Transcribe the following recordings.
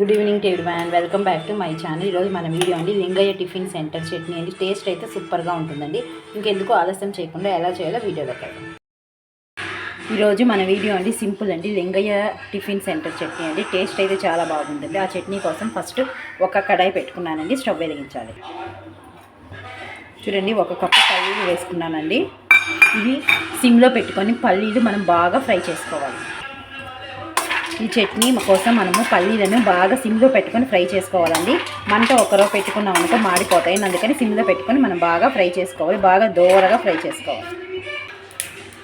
Good evening to one welcome back to my channel ఈరోజు మన video అండి Lingaiah tiffin centre chutney అండి. టేస్ట్ అయితే సూపర్గా ఉంటుందండి. ఇంకెందుకు ఆలస్యం చేయకుండా ఎలా చేయాలో వీడియోలోకి వెళ్దాం. ఈరోజు మన వీడియో అండి సింపుల్ అండి. లింగయ్య టిఫిన్ సెంటర్ చట్నీ అండి. టేస్ట్ అయితే చాలా బాగుంటుంది. ఆ చట్నీ కోసం ఫస్ట్ ఒక కడాయి పెట్టుకున్నానండి. స్టవ్ వెలిగించాలి. చూడండి ఒక కప్పు పల్లీలు వేసుకున్నానండి. ఇవి సిమ్లో పెట్టుకొని పల్లీలు మనం బాగా ఫ్రై చేసుకోవాలి. ఈ చట్నీ కోసం మనము పల్లీలను బాగా సిమ్లో పెట్టుకొని ఫ్రై చేసుకోవాలండి. మంట ఒకరో పెట్టుకున్నాం అనుకో మాడిపోతాయి. అందుకని సిమ్లో పెట్టుకొని మనం బాగా ఫ్రై చేసుకోవాలి. బాగా దోరగా ఫ్రై చేసుకోవాలి.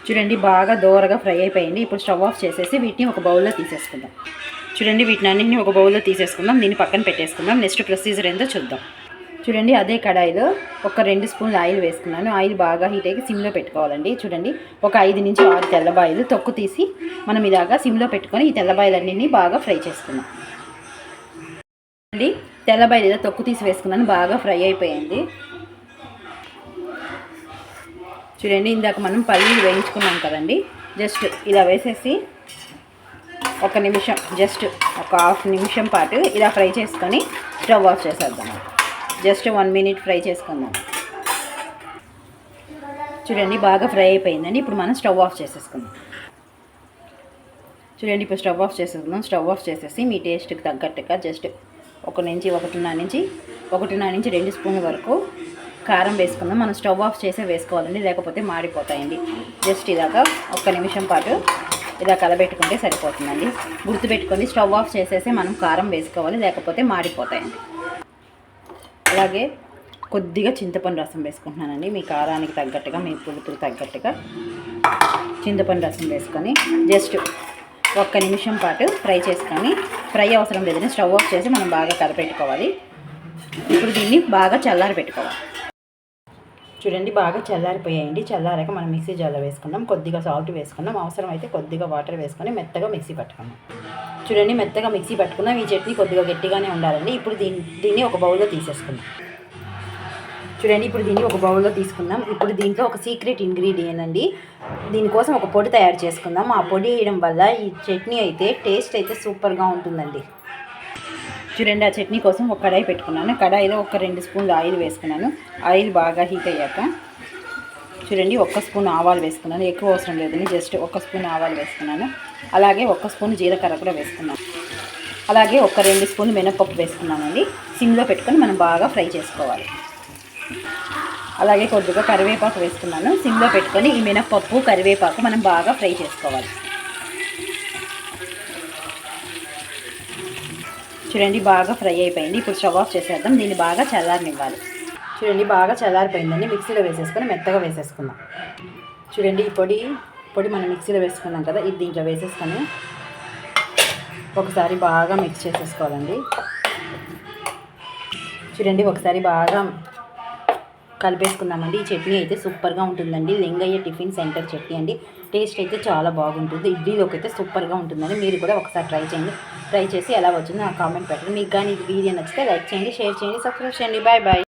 చూడండి బాగా దోరగా ఫ్రై అయిపోయింది. ఇప్పుడు స్టవ్ ఆఫ్ చేసేసి వీటిని ఒక బౌల్లో తీసేసుకుందాం. చూడండి వీటిని అన్నింటినీ ఒక బౌల్లో తీసేసుకుందాం. దీన్ని పక్కన పెట్టేసుకుందాం. నెక్స్ట్ ప్రొసీజర్ ఏందో చూద్దాం. చూడండి అదే కడాయిలో ఒక రెండు స్పూన్లు ఆయిల్ వేసుకున్నాను. ఆయిల్ బాగా హీట్ అయ్యి సిమ్లో పెట్టుకోవాలండి. చూడండి ఒక ఐదు నుంచి ఆరు తెల్లబాయిలు తొక్కు తీసి మనం ఇలాగా సిమ్లో పెట్టుకొని ఈ తెల్లబాయిలన్నీ బాగా ఫ్రై చేసుకున్నాం అండి తెల్లబాయిలు ఇలా తొక్కు తీసి వేసుకున్నాను బాగా ఫ్రై అయిపోయింది. చూడండి ఇందాక మనం పల్లీలు వేయించుకున్నాం కదండి. జస్ట్ ఇలా వేసేసి ఒక నిమిషం జస్ట్ ఒక హాఫ్ నిమిషం పాటు ఇలా ఫ్రై చేసుకొని స్టవ్ ఆఫ్ చేసేద్దాం. జస్ట్ వన్ మినిట్ ఫ్రై చేసుకుందాం. చూడండి బాగా ఫ్రై అయిపోయిందండి. ఇప్పుడు మనం స్టవ్ ఆఫ్ చేసేసుకుందాం. చూడండి ఇప్పుడు స్టవ్ ఆఫ్ చేసేసుకుందాం. స్టవ్ ఆఫ్ చేసేసి మీ టేస్ట్కి తగ్గట్టుగా జస్ట్ ఒక నుంచి ఒకటిన్నర నుంచి ఒకటిన్నర నుంచి రెండు స్పూన్ల వరకు కారం వేసుకుందాం. మనం స్టవ్ ఆఫ్ చేసే వేసుకోవాలండి లేకపోతే మాడిపోతాయండి. జస్ట్ ఇలాగా ఒక్క నిమిషం పాటు ఇలా కలబెట్టుకుంటే సరిపోతుందండి. గుర్తుపెట్టుకొని స్టవ్ ఆఫ్ చేసేసి మనం కారం వేసుకోవాలి లేకపోతే మాడిపోతాయండి. అలాగే కొద్దిగా చింతపండు రసం వేసుకుంటున్నానండి. మీ కారానికి తగ్గట్టుగా మీ పులుపుకి తగ్గట్టుగా చింతపండు రసం వేసుకొని జస్ట్ ఒక్క నిమిషం పాటు ఫ్రై చేసుకొని ఫ్రై అవసరం లేదని స్టవ్ ఆఫ్ చేసి మనం బాగా కలపెట్టుకోవాలి ఇప్పుడు దీన్ని బాగా చల్లారి పెట్టుకోవాలి. చూడండి బాగా చల్లారిపోయాయండి. చల్లారాక మనం మిక్సీ జార్లో వేసుకున్నాం కొద్దిగా సాల్ట్ వేసుకున్నాం అవసరం అయితే కొద్దిగా వాటర్ వేసుకొని మెత్తగా మిక్సీ పట్టుకున్నాం చూడండి మెత్తగా మిక్సీ పట్టుకుందాం. ఈ చట్నీ కొద్దిగా గట్టిగానే ఉండాలండి. ఇప్పుడు దీన్ని దీన్ని ఒక బౌల్లో తీసేసుకుందాం. చూడండి ఇప్పుడు దీన్ని ఒక బౌల్లో తీసుకుందాం. ఇప్పుడు దీంట్లో ఒక సీక్రెట్ ఇంగ్రీడియంట్ అండి. దీనికోసం ఒక పొడి తయారు చేసుకుందాం. ఆ పొడి వేయడం వల్ల ఈ చట్నీ అయితే టేస్ట్ అయితే సూపర్గా ఉంటుందండి. చూడండి ఆ చట్నీ కోసం ఒక కడాయి పెట్టుకున్నాను. కడాయిలో ఒక రెండు స్పూన్లు ఆయిల్ వేసుకున్నాను. ఆయిల్ బాగా హీట్ అయ్యాక చూడండి ఒక్క స్పూన్ ఆవాలు వేసుకున్నాను. ఎక్కువ అవసరం లేదని జస్ట్ ఒక స్పూన్ ఆవాలు వేసుకున్నాను. అలాగే ఒక్క స్పూన్ జీలకర్ర కూడా వేసుకున్నాను. అలాగే ఒక రెండు స్పూన్లు మినపప్పు వేసుకున్నానండి. సిమ్లో పెట్టుకొని మనం బాగా ఫ్రై చేసుకోవాలి. అలాగే కొద్దిగా కరివేపాకు వేసుకున్నాను. సిమ్లో పెట్టుకొని ఈ మినపప్పు కరివేపాకు మనం బాగా ఫ్రై చేసుకోవాలి. చూడండి బాగా ఫ్రై అయిపోయింది. ఇప్పుడు స్టవ్ ఆఫ్ చేసేద్దాం. దీన్ని బాగా చల్లారనివ్వాలి. చూడండి బాగా చల్లారిపోయిందండి. మిక్సీలో వేసేసుకొని మెత్తగా వేసేసుకుందాం. చూడండి ఈ పొడి పొడి మనం మిక్సీలో వేసుకున్నాం కదా ఇది దీంట్లో వేసేసుకొని ఒకసారి బాగా మిక్స్ చేసేసుకోవాలండి. చూడండి ఒకసారి బాగా కలిపేసుకుందామండి. ఈ చట్నీ అయితే సూపర్గా ఉంటుందండి. లింగయ్య టిఫిన్ సెంటర్ చట్నీ అండి. టేస్ట్ అయితే చాలా బాగుంటుంది. ఇడ్లీలోకి అయితే సూపర్గా ఉంటుందండి. మీరు కూడా ఒకసారి ట్రై చేయండి. ట్రై చేసి ఎలా వచ్చిందో నాకు కామెంట్ పెట్టండి. మీకు కానీ ఇది వీడియో నచ్చితే లైక్ చేయండి షేర్ చేయండి సబ్స్క్రైబ్ చేయండి. Bye bye.